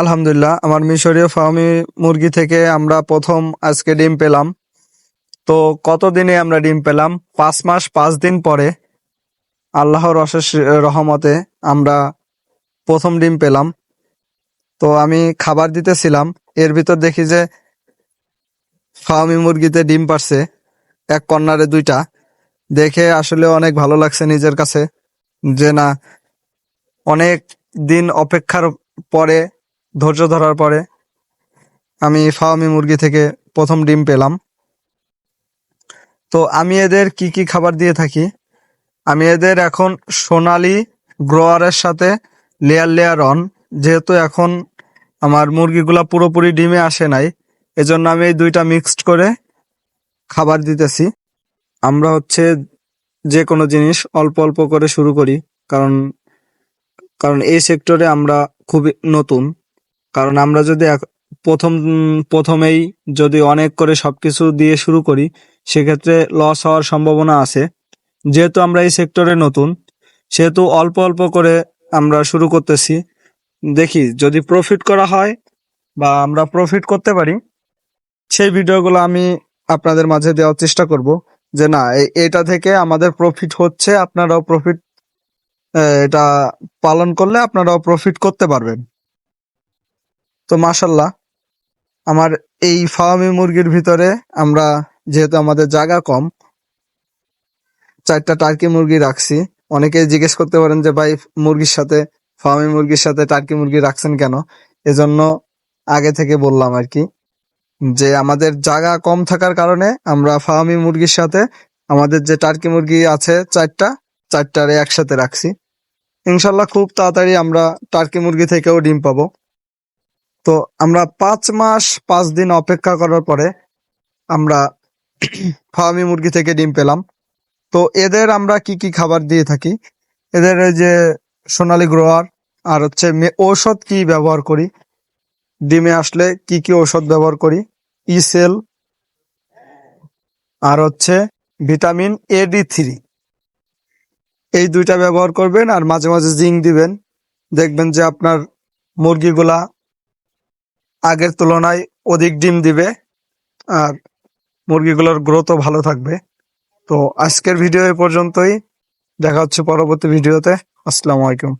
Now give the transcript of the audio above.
আলহামদুলিল্লাহ, আমার মিশরীয় ফার্মি মুরগি থেকে আমরা প্রথম আজকে ডিম পেলাম। তো কতদিনে আমরা ডিম পেলাম? পাঁচ মাস, পাঁচ দিন পরে আল্লাহর অশেষ রহমতে আমরা প্রথম ডিম পেলাম। তো আমি খাবার দিতেছিলাম, এর ভিতর দেখি যে ফার্মি মুরগিতে ডিম পারছে, এক কর্নারে দুইটা। দেখে আসলে অনেক ভালো লাগছে নিজের কাছে যে না, অনেক দিন অপেক্ষার পরে ধৈর্য ধরার পরে আমি ফার্মি মুরগি থেকে প্রথম ডিম পেলাম। তো আমি এদের কি কি খাবার দিয়ে থাকি? আমি এদের এখন সোনালি গ্রোয়ারের সাথে লেয়ার লেয়ার অন। যেহেতু এখন আমার মুরগিগুলা পুরোপুরি ডিমে আসে নাই, এজন্য আমি এই দুইটা মিক্সড করে খাবার দিতেছি। আমরা হচ্ছে যে কোনো জিনিস অল্প অল্প করে শুরু করি, কারণ কারণ এই সেক্টরে আমরা খুবই নতুন। কারণ আমরা যদি প্রথম, প্রথমেই যদি অনেক করে সবকিছু দিয়ে শুরু করি, সেক্ষেত্রে লস হওয়ার সম্ভাবনা আছে। যেহেতু আমরা এই সেক্টরে নতুন, সেহেতু অল্প অল্প করে আমরা শুরু করতেছি। দেখি, যদি প্রফিট করা হয় বা আমরা প্রফিট করতে পারি, সেই ভিডিওগুলো আমি আপনাদের মাঝে দেওয়ার চেষ্টা করব যে না এটা থেকে আমাদের প্রফিট হচ্ছে, আপনারাও প্রফিট এটা পালন করলে আপনারাও প্রফিট করতে পারবেন। তো মাশাল্লাহ, আমার এই ফার্মি মুরগির ভিতরে আমরা যেহেতু আমাদের জায়গা কম, চারটা টার্কি মুরগি রাখছি। অনেকে জিজ্ঞেস করতে পারেন যে, ভাই, মুরগির সাথে, ফার্মি মুরগির সাথে টার্কি মুরগি রাখছেন কেন? এজন্য আগে থেকে বললাম আর কি, যে আমাদের জায়গা কম থাকার কারণে আমরা ফার্মি মুরগির সাথে আমাদের যে টার্কি মুরগি আছে চারটা, চারটারে একসাথে রাখছি। ইনশাল্লাহ খুব তাড়াতাড়ি আমরা টার্কি মুরগি থেকেও ডিম পাবো। তো আমরা পাঁচ মাস, পাঁচ দিন অপেক্ষা করার পরে আমরা ফার্মি মুরগি থেকে ডিম পেলাম। তো এদের আমরা কি কি খাবার দিয়ে থাকি? এদের যে সোনালী গ্রোয়ার আর হচ্ছে ঔষধ কি ব্যবহার করি? ডিমে আসলে কি কি ঔষধ ব্যবহার করি? ইসেল আর হচ্ছে ভিটামিন এ ডি থ্রি। এই দুইটা ব্যবহার করবেন আর মাঝে মাঝে জিঙ্ক দিবেন। দেখবেন যে আপনার মুরগিগুলা আগের তুলনায় অধিক ডিম দিবে, আর মুরগিগুলোর গ্রোথও ভালো থাকবে। তো আজকের ভিডিও এ পর্যন্তই। দেখা হচ্ছে পরবর্তী ভিডিওতে আসসালামু আলাইকুম।